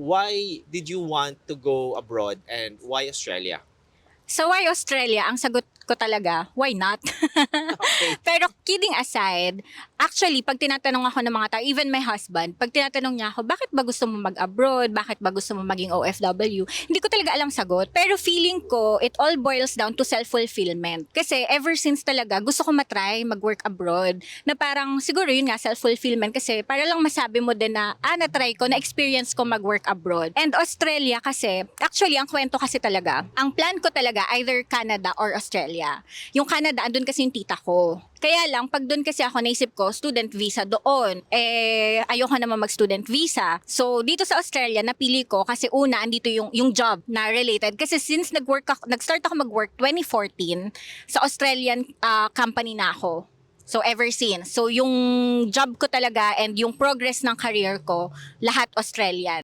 why did you want to go abroad and why Australia? So why Australia? Ang sagot ko talaga, why not? Okay. Pero kidding aside, actually, pag tinatanong ako ng mga tao, even my husband, pag tinatanong niya ako, bakit ba gusto mo mag-abroad? Bakit ba gusto mo maging OFW? Hindi ko talaga alam sagot. Pero feeling ko, it all boils down to self-fulfillment. Kasi ever since talaga, gusto ko matry mag-work abroad. Na parang, siguro yun nga, self-fulfillment. Kasi para lang masabi mo din na, ah, na-try ko, na-experience ko mag-work abroad. And Australia kasi, actually, ang kwento kasi talaga, ang plan ko talaga, either Canada or Australia. Yung Canada, andun kasi yung tita ko. Kaya lang, pag doon kasi ako naisip ko, student visa doon. Eh, ayoko naman mag-student visa. So, dito sa Australia, napili ko kasi una, andito yung, yung job na related. Kasi since nag-work ako, nag-start ako mag-work 2014, sa Australian ah, company na ako. So, ever since. So, yung job ko talaga and yung progress ng career ko, lahat Australian.